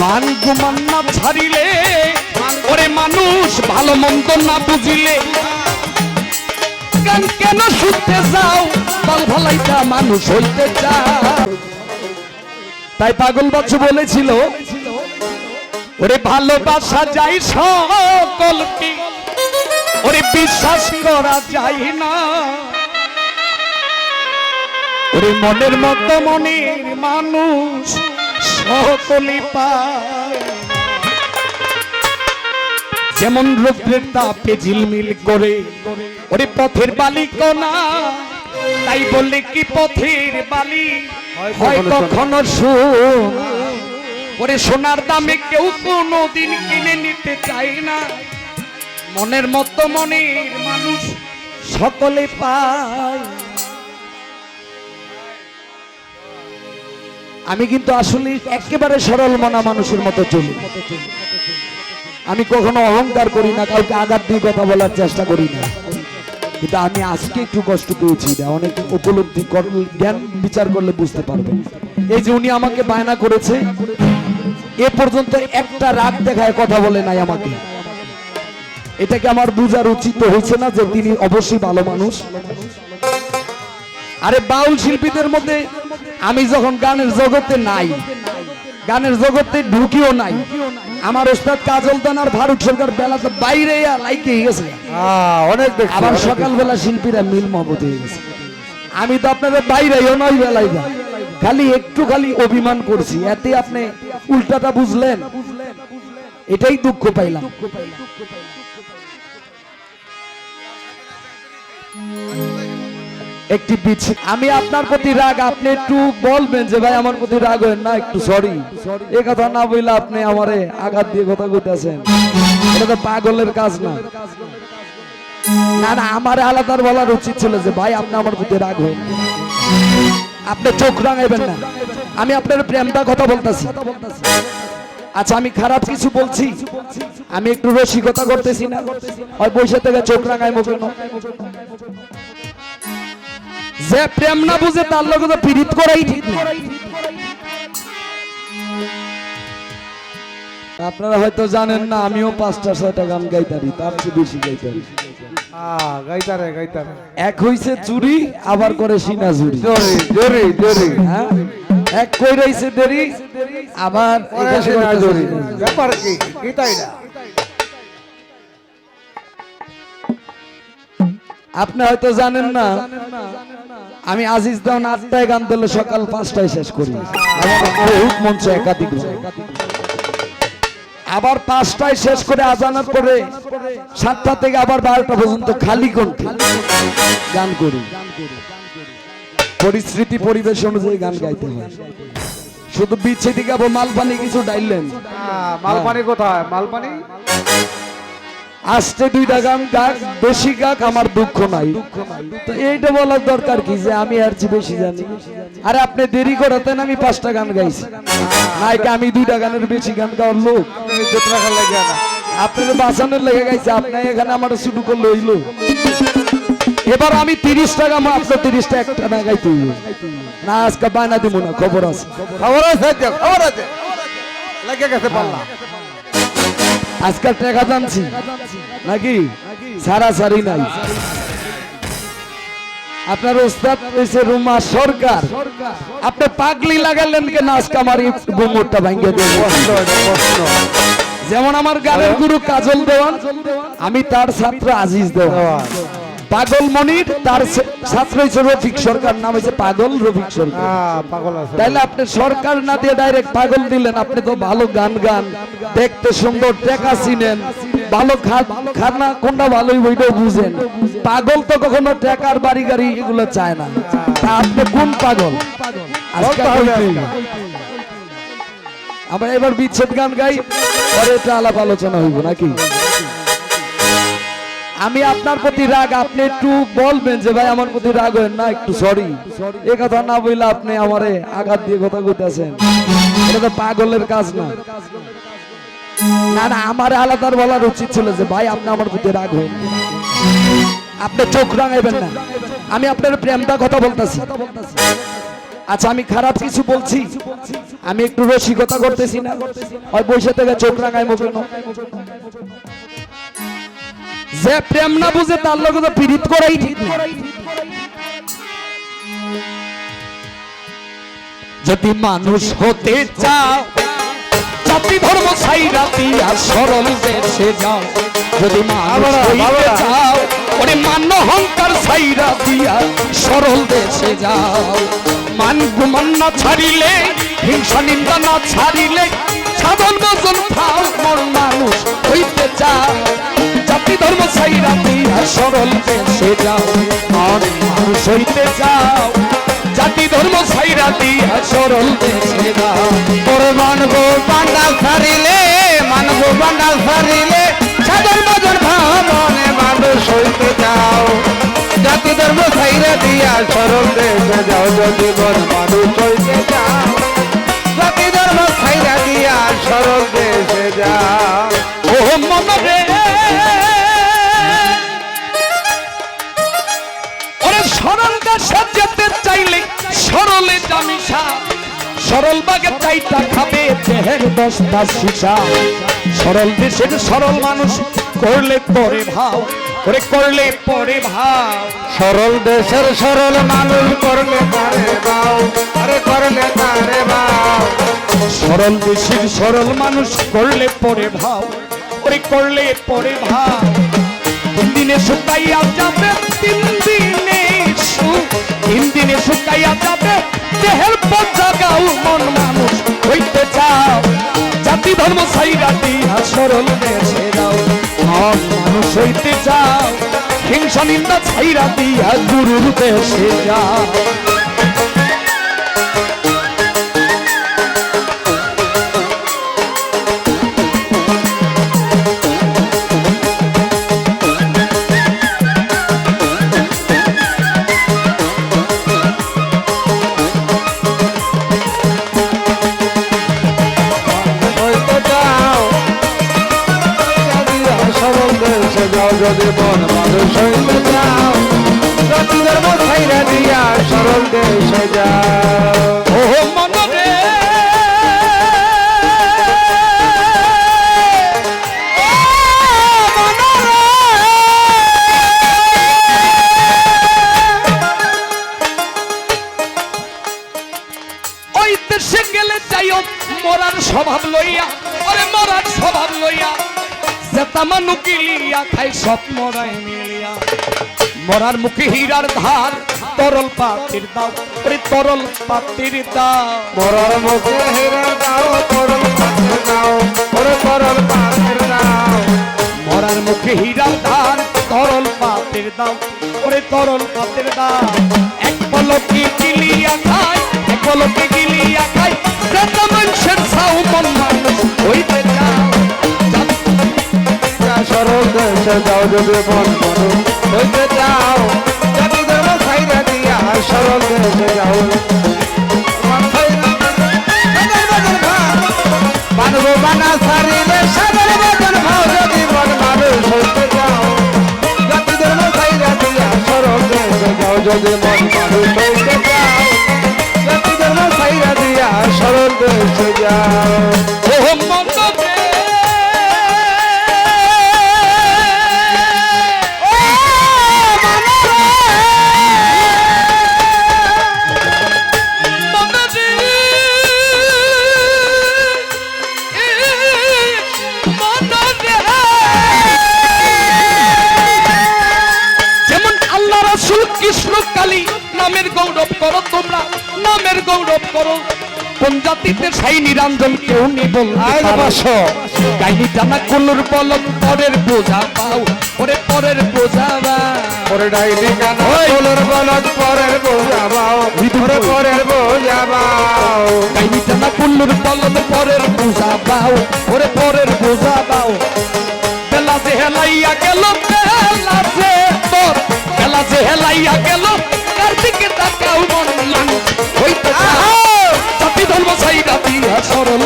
মান গুমান না ছাড়িলে ওরে মানুষ ভালো মন্দ না বুঝিলে। গান কেন শুনতে যাও, বল ভালাইটা মানুষ হইতে চাও তাই পাগল বাচ্চু বলেছিল, ওরে ভালোবাসা যাই সকলকে ওরে বিশ্বাস করা যায় না। ওরে মনের মতো মনের মানুষ সকলে পায় যেমন রৌদ্রের তাপে ঝিলমিল করে ওরে পথের বালি কোনা তাই বললে কি পথের বালি? হয় কখনো সোনা ওরে সোনার দামে কেউ কোনো দিন কিনে নিতে চায় না। মনের মতো মনের মানুষ সকলে পায়। আমি কিন্তু আসলে একেবারে সরল মনা মানুষের মতো চলি। আমি কখনো অহংকার করি না, কাউকে আঘাত দিয়ে কথা বলার চেষ্টা করি না। কিন্তু আমি আজকে একটু কষ্ট পেয়েছি না অনেক উপলব্ধি জ্ঞান বিচার করলে বুঝতে পারবেন। এই যে উনি আমাকে বায়না করেছে, এ পর্যন্ত একটা রাগ দেখায় কথা বলে নাই আমাকে। এটাকে আমার বুঝার উচিত হয়েছে না যে তিনি অবশ্যই ভালো মানুষ। আরে বাউল শিল্পীদের মধ্যে আমি যখন গানের জগতে নাই গানের জগতে ঢুকিও নাই আমার ওস্তাদ কাজল দান আর ফারুক সরকার বেলাতে বাইরে লাইকে গেছে। অনেক দেখছি আবার অনেক সকালবেলা শিল্পীরা মিল মহবত হয়ে গেছে। আমি তো আপনাদের বাইরেও নয় বেলাই না খালি একটু খালি অভিমান করছি এতে আপনি উল্টাটা বুঝলেন? এটাই দুঃখ পাইলাম। একটি বিচ্ছেদ আমি আপনার প্রতি রাগ, আপনি একটু বলবেন যে, ভাই, আমার প্রতি রাগ হয় না, একটু সরি। এ কথা না বললে আপনি আমারে আঘাত দিয়ে কথা কইতেছেন। এটা তো পাগলের কাজ না। না না, আমার আলাদার বলার উচিত ছিল যে, ভাই, আপনি আমার প্রতি রাগ হন আপনি চোখ রাঙাইবেন না। আমি আপনার প্রেমটা কথা বলতেছি। আচ্ছা আমি খারাপ কিছু বলছি? আমি একটু রসিকতা করতেছি না? হয় বসে থেকে চোখ রাঙাই মুখে যে প্রেম না বুঝে তার লগে তো পীড়িত করাই ঠিক না। আপনারা হয়তো জানেন না আমিও পাঁচটা ছয়টা গান গাইতারি তার চেয়ে বেশি গাইতারি। গাইতারে গাইতারে এক হইছে চুরি আবার করে সিনা চুরি। জোরে জোরে জোরে। হ্যাঁ? এক কই রইছে দেরি আবার। ব্যাপার কি? গীতাই না। আপনি হয়তো জানেন না। আমি আজিজ দান আটটায় গান দিলে সকাল পাঁচটায় শেষ করি। মঞ্চ একাধিক আবার পাঁচটায় শেষ করে আজানার করে সাতটা থেকে আবার বারোটা পর্যন্ত খালি কণ্ঠে গান করি। পরিস্থিতি, পরিবেশ অনুযায়ী গান গাইতে হয়। শুধু বিচ্ছেদি গাবো মালপানি কিছু ডাইলেন। মালপানি কোথায়? মালপানি? আস্তে দুইটা গান গাক, বেশি গাক আমার দুঃখ নাই। এইটা বলার দরকার কি যে আমি আর বেশি জানি? আরে আপনি দেরি করাতেন, আমি পাঁচটা গান গাইছি। নাইকে, আমি দুইটা গানের বেশি গান গাওয়ার লোক। বাঁচানোর লেগে গেছে আপনি এখানে আমার শুরু করলে এবার আমি তিরিশ টাকা মা তিরিশ টাকা একটা না গাইতে না, আজকে বায়না দিব না, খবর আছে। খবর আছে খবর আছে। লেগে গেছে আজকাল টাকা জানছি। নাকি? সারা সারি নাই। আপনার ওস্তাদ হয়েছে রুমা সরকার। আপনি পাগলি লাগালেন কেন? আজকে আমার গোমরটা ভাঙ্গে দেব যেমন আমার গানের গুরু কাজল দেওয়ান, আমি তার ছাত্র আজিজ দেওয়ান। পাগল মনির তার ছাত্র হয়েছে রফিক সরকার নাম হয়েছে পাগল রফিক সরকার। তাইলে আপনি সরকার না দিয়ে ডাইরেক্ট পাগল দিলেন আপনি তো ভালো গান গান দেখতে সুন্দর টেকা চিনেন ভালো খানা কোনটা ভালোই বইটাও বুঝেন। পাগল তো কখনো টেকার বাড়ি গাড়ি এগুলো চায় না। তা আপনি কোন পাগল। আমরা এবার বিচ্ছেদ গান গাই পরে এটা আলাপ আলোচনা হইব নাকি? আমি আপনার প্রতি রাগ, আপনি একটু বলবেন যে ভাই আমার প্রতি রাগ হয় না, একটু সরি। এ কথা না বললে আপনি আমারে আঘাত দিয়ে কথা কইতেছেন। এটা তো পাগলের কাজ না। না না, আমার আলাদার বলার উচিত ছিল যে ভাই, আপনি আমার প্রতি রাগ হন। আপনি চোখ রাঙাইবেন না। আমি আপনার প্রেমটা কথা বলতেছি। আচ্ছা আমি খারাপ কিছু বলছি? আমি একটু রসিকতা করতেছি না? ওই বসে থেকে চোখ রাঙায় মুখে যে প্রেম না বুঝে তার লোকে তো পীড়িত করাই ঠিক না। যদি মানুষ হতে চাও জাতি ধর্ম ছাইরা দিয়া সরল দেশে যাও। যদি মানুষ হইতে। চাও ওরে মান্য অহংকার ছাইরা দিয়া সরল দেশে যাও। মান গুমান না ছাড়িলে হিংসা নিন্দা না ছাড়িলে সাধন বজন খাও মন মানুষ হইতে চাও। জাতি ধর্ম ছাইরা দিয়া সরল দেশে যাও মন মানুষ হইতে চাও। জাতি ধর্ম ছাইরা দিয়া সরল দেশে যাও। তোরে মানবো পান্ডাল সারিলে মানবো পান্ডাল সারিলে সাধন ভজন ভাবনে মানুষ হইতে যাও জাতি ধর্ম ছাইরা দিয়া সরল দেশে যাও যদি বন মানুষ হইতে যাও জাতি ধর্ম ছাইরা দিয়া সরল দেশে যাও। ও মনরে সরল চাইলে সরলে জামিসা। সরল বাগে চাইটা খাবে দেহের দশটা শিশা সরল দেশের সরল মানুষ করলে পরে ভাও ওরে করলে পরে ভাও। সরল দেশের সরল মানুষ করলে আরে করলে তারে সরল দেশের সরল মানুষ করলে পরে ভাও ওরে করলে পরে ভাও। তিন দিনে শুকাইয়া যাবে তিন দিনে সু- তিন দিনে শুকাইয়া যাবে, দেহের বোঝা গাও মন মানুষ হইতে চাও। জাতি ধর্ম সাইরা দিয়া সরল দেশে দাও মন মানুষ হইতে চাও। হিংসা নিন্দা ছাইরা দিয়া গুরুর দেশে যাও। মরাই মিলিয়া। মরার মুখে হীরার ধার তরল পাতির দাও ওরে তরল পাতির দাও। মরার মুখে হীরার দাও তরল পাতির দাও ওরে তরল পাতির দাও। মরার মুখে হীরার ধার তরল পাতির দাও ওরে তরল পাতির দাও। দেশে যাও যদি মন করো হইতে যাও জাতি ধর্ম সাইরা দিয়া সরল দেশে যাও। মানব বানা সারিলে সাগর বদন ভাও যদি মন মানুষ হইতে যাও জাতি ধর্ম সাইরা দিয়া সরল দেশে যাও। যদি নামের গৌরব করো। কোন জাতিতে সাই নিরঞ্জন কেউ আয় বলতে জানা কুলুর বলক পরের বোঝা পাও। পরের বোঝা পরে ডাইনি কানা পরের বোঝাবাও পরে পরের বোঝাবাও গাইনি জানা কুলুর বলক পরের বোঝা পাও। ওরে পরের বোঝা পাও। বেলা যে হেলাইয়া গেল বেলা যে তোর। বেলা যে হেলাইয়া গেল কার্তিকে তাকাও মন ধর্ম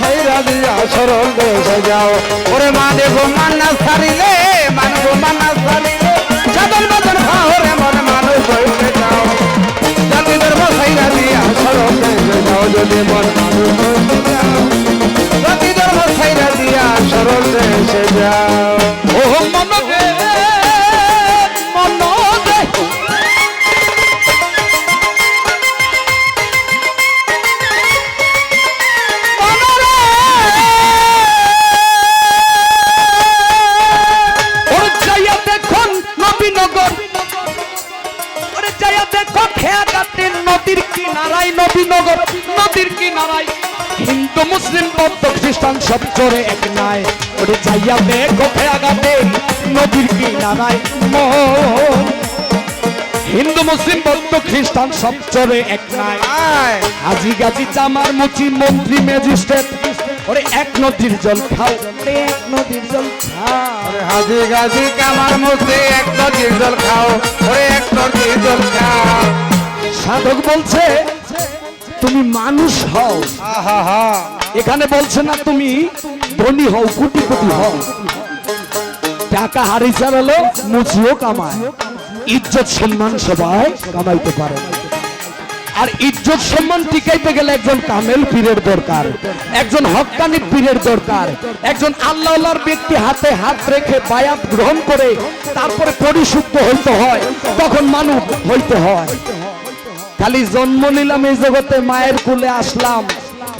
সাইরা দিয়া সরল দেশে দাও যাও ওরে মা গো মান্না সারিলে সব চরে এক নাই। ওরে যাইয়া দেখো খেয়াঘাটের নদীর কিনারায় মন। হিন্দু মুসলিম বৌদ্ধ খ্রিস্টান সব চরে এক নাই। হাজি গাজি চামার মুচি মন্ত্রী ম্যাজিস্ট্রেট ওরে এক নদীর জল খাও। এক নদীর জল খাও। হাজি গাজি কামার মধ্যে এক নদীর জল খাও। ওরে এক নদীর জল খাও। সাধক বলছে তুমি মানুষ হও। আহা হা। এখানে বলছে না তুমি ধনী হও কোটিপতি হও। টাকা হারি চালালো মুচিও কামায়। ইজ্জত সম্মান সবাই কামাইতে পারে। আর ইজ্জত সম্মান টিকাইতে গেলে একজন কামেল পীরের দরকার, একজন হক্কানি পীরের দরকার, একজন আল্লাহর ব্যক্তি হাতে হাত রেখে বায়াত গ্রহণ করে তারপরে পরিশুদ্ধ হইতে হয়, তখন মানুষ হইতে হয়। খালি জন্ম নিলাম এই জগতে, মায়ের কুলে আসলাম।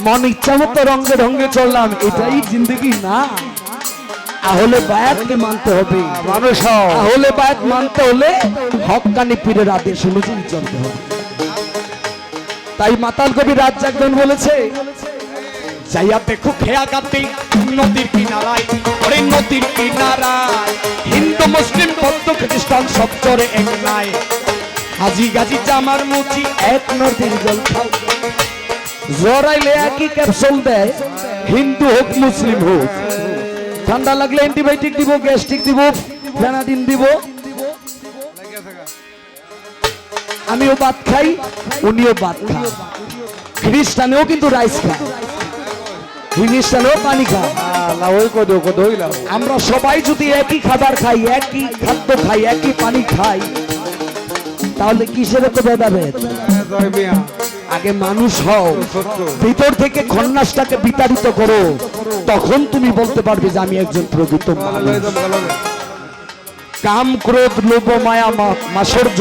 মন ইচ্ছা মতো রঙ্গে ঢঙ্গে চললাম এটাই জিন্দগি না? তাহলে বায়াতকে মানতে হবে। মানুষ তাহলে বায়াত মানতে হলে হকানি পীরের আদেশ অনুযায়ী চলতে হবে। তাই মাতাল কবি রাজ জাগরণ বলেছে যাইয়া দেখো খেয়া গাতে নদীর কিনারায় ওরে নদীর কিনারায়। হিন্দু মুসলিম বৌদ্ধ খ্রিস্টান সব চরে এক নাই হাজি গাজি জামার মুচি এক নদীর জল খাও জরাইলে একই ক্যাপসুল দেয়। হিন্দু হোক, মুসলিম হোক। ঠান্ডা লাগলে অ্যান্টিবায়োটিক দিব গ্যাস্ট্রিক দিব, ফেনাডিন দিব। আমিও ভাত খাই, উনিও ভাত খান। খ্রিস্টানেও কিন্তু রাইস খায়। খ্রিস্টানেও পানি খায়। আমরা সবাই যদি একই খাবার খাই, একই খাদ্য খাই, একই পানি খাই, তাহলে কিসের তো ভেদাভেদ? আগে মানুষ হও। ভিতর থেকে খন্নাসটাকে বিতাড়িত করো। তখন তুমি বলতে পারবে যে আমি একজন প্রকৃত কাম ক্রোধ লোভ মায়া মা- মাৎসর্য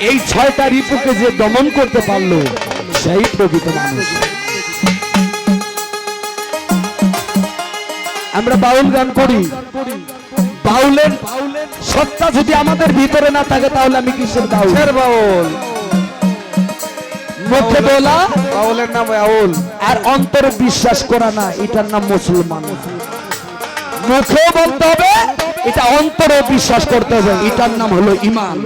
এই ছয়টা রিপুকে যে দমন করতে পারল সেই প্রকৃত মানুষ। আমরা বাউল গান করি। বাউলের সত্তা যদি আমাদের ভিতরে না থাকে তাহলে আমি কিসের বাউল? বাউল? মুখে বলা বাউলের নাম বাউল আর অন্তরে বিশ্বাস করা না এটার নাম মুসলমান। মুখেও বলতে হবে এটা অন্তরে বিশ্বাস করতে হবে এটার নাম হলো ইমান।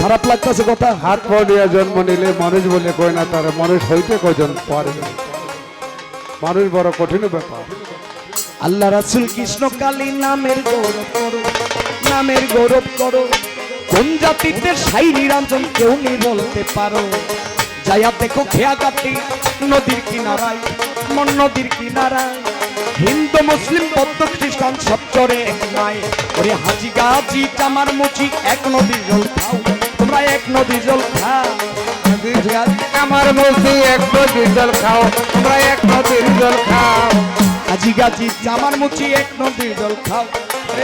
খারাপ লাগতেছে কথা? হাত পড়িয়া জন্ম নিলে মানুষ বলে কয় না তার মানুষ হইতে কজন পারে? মানুষ বড় কঠিন ব্যাপার। আল্লাহ রাসুল কৃষ্ণ কালী নামের গৌরব করো নামের গৌরব করো। কোন জাতিতে সাই নিরঞ্জন কেউ নেই বলতে পারো? যাইয়া দেখো খেয়া গাতি নদীর কিনারায় মন নদীর কিনারায়। হিন্দু মুসলিম বৌদ্ধ খ্রিস্টান সব চরে এক নাই ওরে হাজি গাজি চামার মুচি এক নদীর জল খাও। তোমরা এক নদীর জল খাও। আমার বলছি এক নদীর জল খাও। তোমরা এক নদীর জল খাও। আজি গাজি জামার মুচি এক নদীর জল খাও।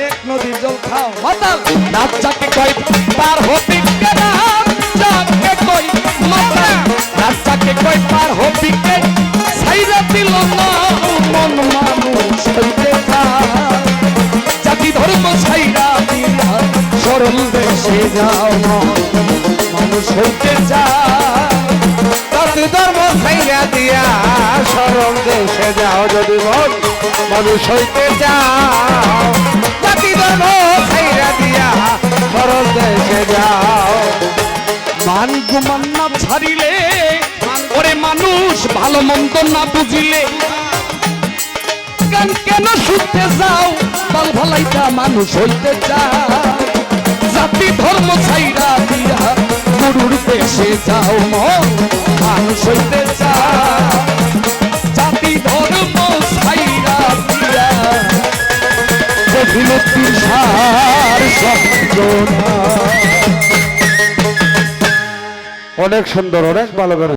এক নদীর জল খাও মাতাল রাত যাকে কই পার হবি কে রাত যাকে কই মাতাল যাকে কই পার হবি কে সাইরা দিল না মন মানুষ হইতে। জাতি ধর্ম সাইরা দিয়া সরল দেশে যাও মানুষ হইতে চায় জাতি ধর্ম খাইয়া দিয়া সরম দেশে যাও যদি মন মানুষ হইতে যাও। জাতি ধর্ম খাইয়া দিয়া সরম দেশে যাও। মান গুমান না ছাড়িলে ওরে মানুষ ভালো মন্দ না বুঝিলে। গান কেন শুনতে যাও? বল ভালাইটা মানুষ হইতে জাতি ধর্ম ছাইরা দিয়া গুরুর দেশে যাও মন। মানুষ হইতে চায় জাতি ধর্ম বিলুপ্তির সার অনেক সুন্দর অনেক ভালো করে